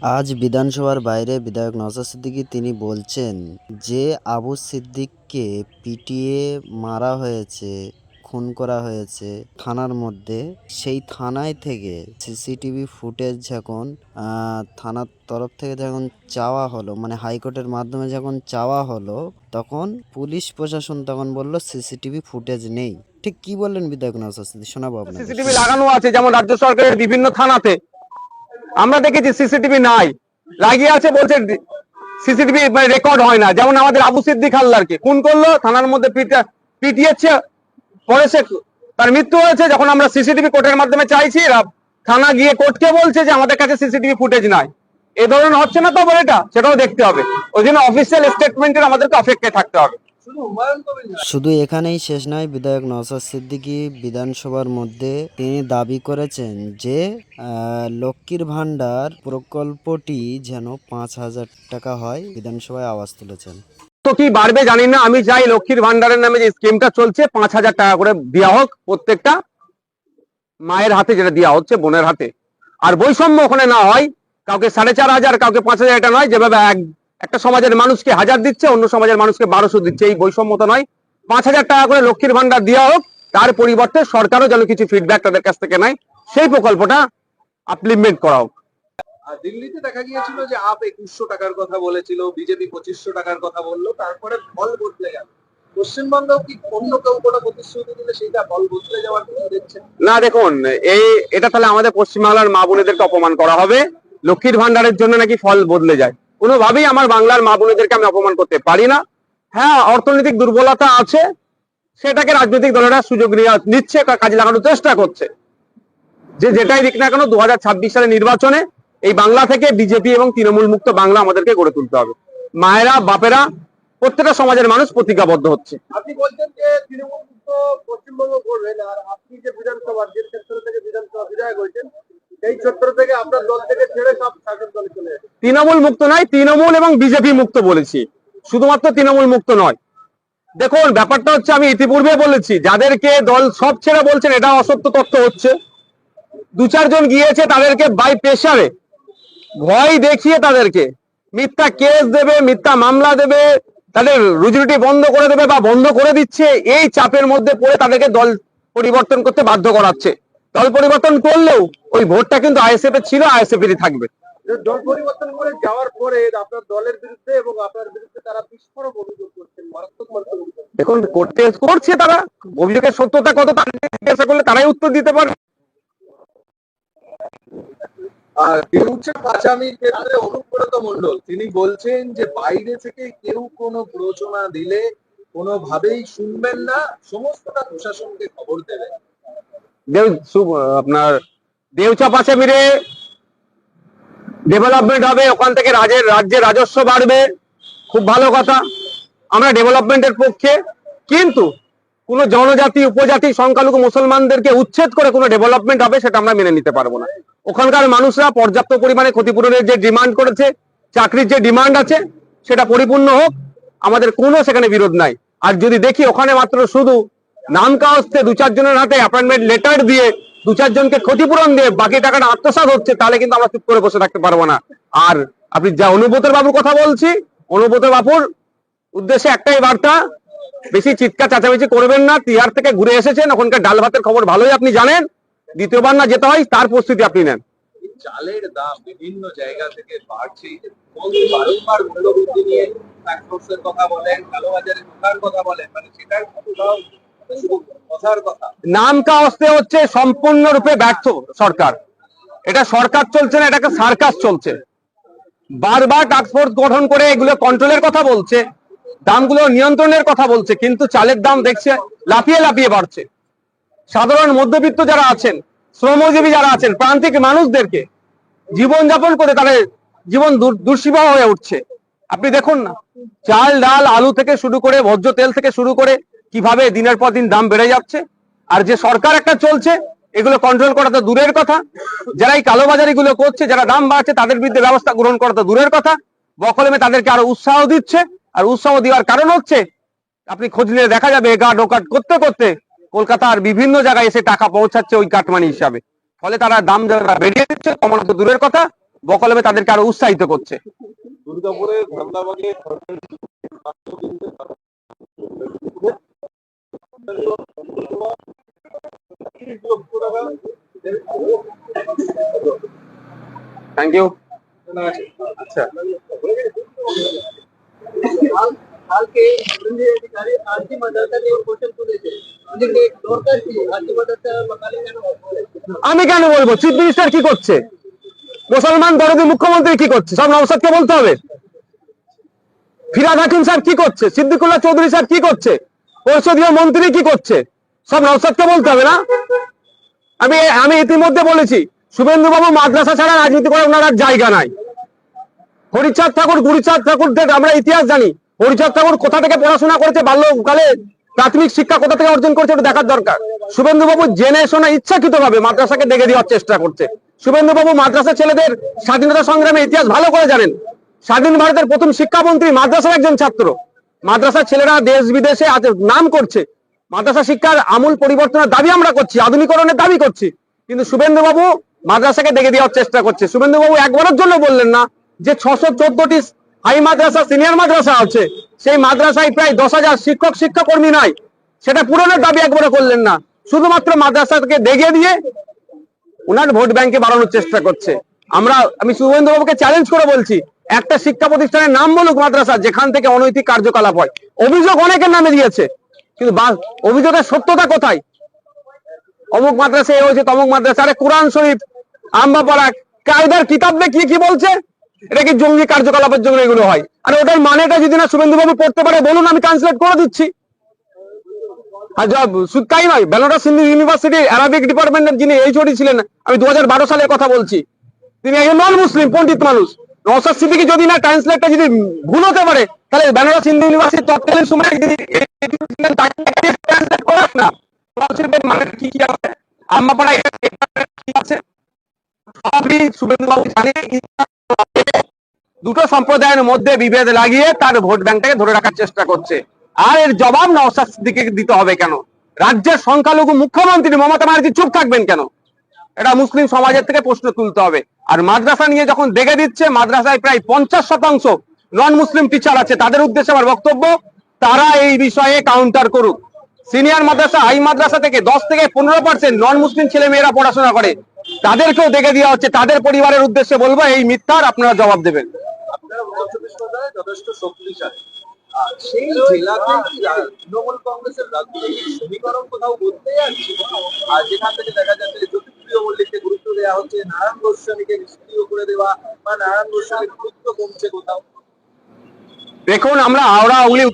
আজ বিধানসভার বাইরে বিধায়ক নওশাদ সিদ্দিকী তিনি বলছেন যে আবু সিদ্দিককে পিটিয়ে মারা হয়েছে, খুন করা হয়েছে থানার মধ্যে। সেই থানায় থেকে সিসিটিভি ফুটেজ যখন থানার তরফ থেকে যখন চাওয়া হলো মানে হাইকোর্টের মাধ্যমে যখন চাওয়া হলো, তখন পুলিশ প্রশাসন তখন বলল সিসিটিভি ফুটেজ নেই। ঠিক কি বললেন বিধায়ক নওশাদ সিদ্দিকী? শোনাবো আপনাকে সিসিটিভি লাগানো আছে, যেমন রাজ্য সরকারের বিভিন্ন থানাতে। আমরা দেখেছি সিসিটিভি নাই। লাগিয়ে আছে বলছে সিসিটিভি মানে রেকর্ড হয় না। যেমন আমাদের আবু সিদ্দিক হালদারকে খুন করল, থানার মধ্যে পিটা- পিটিয়েছে পরে সে তার মৃত্যু হয়েছে। যখন আমরা সিসিটিভি কোর্টের মাধ্যমে চাইছি, এরা থানা গিয়ে কোর্টকে বলছে যে আমাদের কাছে সিসিটিভি ফুটেজ নাই। এ ধরনের হচ্ছে না তো আবার এটা সেটাও দেখতে হবে। ওই জন্য অফিসিয়াল স্টেটমেন্টের আমাদেরকে অপেক্ষায় থাকতে হবে। শুধু এখানেই শেষ নয় বিধায়ক নওশাদ সিদ্দিকী বিধানসভার মধ্যে তিনি দাবি করেছেন যে লক্ষ্মীর ভান্ডার প্রকল্পটি যেন পাঁচ হাজার টাকা হয় বিধানসভায় আওয়াজ তুলেছেন। তো কি বাড়বে জানি না আমি চাই লক্ষ্মীর ভান্ডারের নামে যে স্কিমটা চলছে পাঁচ হাজার টাকা করে দেওয়া হোক প্রত্যেকটা মায়ের হাতে যেটা দেওয়া হচ্ছে বোনের হাতে। আর বৈষম্য ওখানে না হয় কাউকে সাড়ে চার হাজার কাউকে পাঁচ হাজার এটা নয় যেভাবে এক একটা সমাজের মানুষকে হাজার দিচ্ছে অন্য সমাজের মানুষকে বারোশো দিচ্ছে এই বৈষম্যতা নয়। পাঁচ হাজার টাকা করে লক্ষ্মীর ভান্ডার দেওয়া হোক তার পরিবর্তে সরকারও যেন কিছু ফিডব্যাক তাদের কাছ থেকে নেয় সেই প্রকল্পটা ইমপ্লিমেন্ট করা হোক। দিল্লিতে দেখা গিয়েছিল যে আপ একুশশো টাকার কথা বলেছিল বিজেপি পঁচিশশো টাকার কথা বলল তারপরে ফল বদলে গেল। পশ্চিমবঙ্গেও কি অন্য কেউ কোনো প্রতিশ্রুতি দিলে সেইটা ফল বদলে যাওয়ার কিছু দেখছেন না দেখুন এই এটা তাহলে আমাদের পশ্চিমবাংলার মা বোনেদেরকে অপমান করা হবে। লক্ষ্মীর ভান্ডারের জন্য নাকি ফল বদলে যায়। কোনোভাবেই আমার বাংলার মা বোনেদেরকে আমি অপমান করতে পারি না। হ্যাঁ অর্থনৈতিক দুর্বলতা আছে, সেটাকে রাজনৈতিক দলেরা সুযোগ নিচ্ছে কাজে লাগানোর চেষ্টা করছে। যে যেটাই দিক না কেন দু সালের নির্বাচনে এই বাংলা থেকে বিজেপি এবং তৃণমূল মুক্ত বাংলা আমাদেরকে গড়ে তুলতে হবে। মায়েরা, বাপেরা, প্রত্যেকটা সমাজের মানুষ প্রতিজ্ঞাবদ্ধ হচ্ছে। পশ্চিমবঙ্গ করবেন আর আপনি যে বিধানসভার, যে ক্ষেত্র থেকে বিধানসভা বিধায়ক হয়েছেন তৃণমূল মুক্ত নয়, তৃণমূল এবং বিজেপি মুক্ত বলেছি। শুধুমাত্র তৃণমূল মুক্ত নয়। দেখুন, ব্যাপারটা হচ্ছে আমি ইতিপূর্বে বলেছি, যাদেরকে দল সব ছেড়ে বলছেন, এটা অসত্য তথ্য হচ্ছে। দু চারজন গিয়েছে তাদেরকে বাই প্রেসারে ভয় দেখিয়ে তাদেরকে। মিথ্যা কেস দেবে, মিথ্যা মামলা দেবে, তাদের রুজিরুটি বন্ধ করে দেবে বা বন্ধ করে দিচ্ছে, এই চাপের মধ্যে পড়ে তাদেরকে দল পরিবর্তন করতে বাধ্য করাচ্ছে। দল পরিবর্তন করলেও ওই ভোটটা কিন্তু আইএসএফ এর ছিল আইএসএফ এরই থাকবে। দল পরিবর্তন করে যাওয়ার পরে আপনার দলের বিরুদ্ধে এবং আপনার বিরুদ্ধে তারা বিস্ফোরক অভিযোগ করছেন দেখুন করতে করছে তারা অভিযোগের সত্যতা কত তার জিজ্ঞাসা করলে তারাই উত্তর দিতে পারবে ক্ষেত্রে অনুব্রত মন্ডল তিনি বলছেন যে বাইরে থেকে কেউ কোনো প্ররোচনা দিলে কোনোভাবেই শুনবেন না সমস্তটা প্রশাসনকে খবর দেবেন আপনার দেউচা পাশে মিরে ডেভেলপমেন্ট হবে, ওখান থেকে রাজের রাজ্যে রাজস্ব বাড়বে, খুব ভালো কথা, আমরা ডেভেলপমেন্টের পক্ষে, কিন্তু কোন জনজাতি, উপজাতি, সংখ্যালঘু মুসলমানদেরকে উচ্ছেদ করে কোনো ডেভেলপমেন্ট হবে, সেটা আমরা মেনে নিতে পারব না। ওখানকার মানুষরা পর্যাপ্ত পরিমাণে ক্ষতিপূরণের যে ডিমান্ড করেছে, চাকরির যে ডিমান্ড আছে, সেটা পরিপূর্ণ হোক, আমাদের কোনো সেখানে বিরোধ নাই। আর যদি দেখি ওখানে মাত্র শুধু নাম কাওয়াজতে দু চারজনের হাতে অ্যাপয়েন্টমেন্ট লেটার দিয়ে দু চারজনকে ক্ষতিপূরণ দিয়ে বাকি টাকাটা আত্মসাৎ হচ্ছে, তাহলে কিন্তু আমরা চুপ করে বসে থাকতে পারব না। আর আপনি যা অনুব্রতের বাবুর কথা বলছি, অনুব্রতের বাবুর উদ্দেশ্যে একটাই বার্তা, বেশি চিৎকার চাচামেচি করবেন না, তিহার থেকে ঘুরে এসেছেন, ওখানকার ডাল ভাতের খবর ভালোই আপনি জানেন, দ্বিতীয়বার না যেতে হয়, তার প্রস্তুতি আপনি নেন। চালের দাম বিভিন্ন জায়গা থেকে বাড়ছে কোথাও শুধু কথার কথা। নাম কাওয়াজতে হচ্ছে সম্পূর্ণরূপে ব্যর্থ সরকার। এটা সরকার চলছে না এটাকে সার্কাস চলছে। বারবার টাস্কফোর্স গঠন করে এগুলো কন্ট্রোলের কথা বলছে, দামগুলো নিয়ন্ত্রণের কথা বলছে, কিন্তু চালের দাম দেখছে লাফিয়ে লাফিয়ে বাড়ছে। সাধারণ মধ্যবিত্ত যারা আছেন, শ্রমজীবী যারা আছেন, প্রান্তিক মানুষদেরকে জীবনযাপন করে তাদের জীবন দুর- হয়ে উঠছে। আপনি দেখুন না, চাল, ডাল, আলু থেকে শুরু করে ভোজ্য তেল থেকে শুরু করে কীভাবে দিনের পর দিন দাম বেড়ে যাচ্ছে? আর যে সরকার একটা চলছে, এগুলো কন্ট্রোল করা তো দূরের কথা। যারা এই কালোবাজারি গুলো করছে, যারা দাম বাড়ছে তাদের বিরুদ্ধে ব্যবস্থা গ্রহণ করা তো দূরের কথা। বকলমে তাদেরকে আরও উৎসাহ দিচ্ছে। আর উৎসাহ দেওয়ার কারণ হচ্ছে, আপনি খোঁজ নিয়ে দেখা যাবে গার্ড ওকাট করতে করতে কলকাতার বিভিন্ন জায়গায় এসে টাকা পৌঁছাচ্ছে ওই কাটমানি হিসাবে। ফলে তারা দাম যারা বেরিয়ে দিচ্ছে কমানো তো দূরের কথা। বকলমে তাদেরকে আরও উৎসাহিত করছে। থ্যাংক ইউ আচ্ছা। তুলেছে। দরকার কি? কেন আমি কেন বলব? চিফ মিনিস্টার কি করছে? মুসলমান দরদি মুখ্যমন্ত্রী কি করছে? সব নওসাদকে বলতে হবে। ফিরাদ হাকিম সাহেব কি করছে? সিদ্দিকুল্লাহ চৌধুরী সাহেব কি করছে? পরিষদীয় মন্ত্রী কি করছে? সব নওসাদকে বলতে হবে না? আমি আমি ইতিমধ্যে বলেছি শুভেন্দু বাবু মাদ্রাসা ছাড়া রাজনীতি করার ওনার আর জায়গা নাই। হরিচাঁদ ঠাকুর, গুরিচাঁদ ঠাকুরদের আমরা ইতিহাস জানি, হরিচাঁদ ঠাকুর কোথা থেকে পড়াশোনা করেছে, বাল্যকালে প্রাথমিক শিক্ষা কোথা থেকে অর্জন করেছে, ওটা দেখার দরকার। শুভেন্দু বাবু জেনে শোনা ইচ্ছাকৃত ভাবে মাদ্রাসাকে ডেকে দেওয়ার চেষ্টা করছে। শুভেন্দু বাবু মাদ্রাসা ছেলেদের স্বাধীনতা সংগ্রামে ইতিহাস ভালো করে জানেন। স্বাধীন ভারতের প্রথম শিক্ষামন্ত্রী মাদ্রাসার একজন ছাত্র। মাদ্রাসার ছেলেরা দেশ বিদেশে নাম করছে। মাদ্রাসা শিক্ষার আমূল পরিবর্তনের দাবি আমরা করছি, আধুনিকরণের দাবি করছি। কিন্তু শুভেন্দু বাবু মাদ্রাসাকে দেখে দেওয়ার চেষ্টা করছে। শুভেন্দু বাবু একবারের জন্য বললেন না যে ছশো চোদ্দটি হাই মাদ্রাসা, সিনিয়র মাদ্রাসা আছে। সেই মাদ্রাসায় প্রায় দশ হাজার শিক্ষক, শিক্ষাকর্মী নাই। সেটা পূরণের দাবি একবারে করলেন না। শুধুমাত্র মাদ্রাসাকে ডেকে দিয়ে ওনার ভোট ব্যাংকে বাড়ানোর চেষ্টা করছে। আমরা, আমি শুভেন্দু বাবুকে চ্যালেঞ্জ করে বলছি, একটা শিক্ষা প্রতিষ্ঠানের নাম বলুক মাদ্রাসা, যেখান থেকে অনৈতিক কার্যকলাপ হয়। অভিযোগ অনেকের নামে দিয়েছে। কিন্তু অভিযোগের সত্যতা কোথায়? অমুক মাদ্রাসা এ হয়েছে, তমুক মাদ্রাসা। আরে কোরআন শরীফ আম্বা কায়দার কিতাব কি কি বলছে? এটা কি জঙ্গি কার্যকলাপের জন্য এগুলো হয়? আর ওটার মানেটা যদি না শুভেন্দু বাবু পড়তে পারে, বলুন, আমি ট্রান্সলেট করে দিচ্ছি। আর যা তাই নয়, বেনারস হিন্দু ইউনিভার্সিটি অ্যারাবিক ডিপার্টমেন্টের যিনি এইচওডি ছিলেন, আমি দু হাজার বারো সালের কথা বলছি। তিনি একজন নন মুসলিম পণ্ডিত মানুষ। নওসাদ সিদ্দিকি যদি না ট্রান্সলেটটা যদি ভুল হতে পারে তাহলে বেনারস হিন্দু ইউনিভার্সিটি তৎকালীন সময় মানে কি কি আছে দুটো সম্প্রদায়ের মধ্যে বিভেদ লাগিয়ে তার ভোট ব্যাংকটাকে ধরে রাখার চেষ্টা করছে। আর এর জবাব নওসাদ সিদ্দিকে দিতে হবে কেন? রাজ্যের সংখ্যালঘু মুখ্যমন্ত্রী মমতা ব্যানার্জি চুপ থাকবেন কেন? এটা মুসলিম সমাজের থেকে প্রশ্ন তুলতে হবে। আর মাদ্রাসা নিয়ে যখন দেখে দিচ্ছে, মাদ্রাসায় প্রায় পঞ্চাশ শতাংশ নন মুসলিম টিচার আছে, তাদের উদ্দেশ্যে আমার বক্তব্য, তারা এই বিষয়ে কাউন্টার করুক। সিনিয়র মাদ্রাসা হাই মাদ্রাসা থেকে দশ থেকে পনেরো পার্সেন্ট নন মুসলিম ছেলে মেয়েরা পড়াশোনা করে। তাদেরকেও দেখে দেওয়া হচ্ছে, তাদের পরিবারের উদ্দেশ্যে বলব, এই মিথ্যার আপনারা জবাব দেবেন। নারায়ণ গোস্বামীকে নিষ্ক্রিয় করে দেওয়া বা নারায়ণ গোস্বামীর গুরুত্ব কমছে কোথাও? দেখুন আমরা হাওড়া হুগলি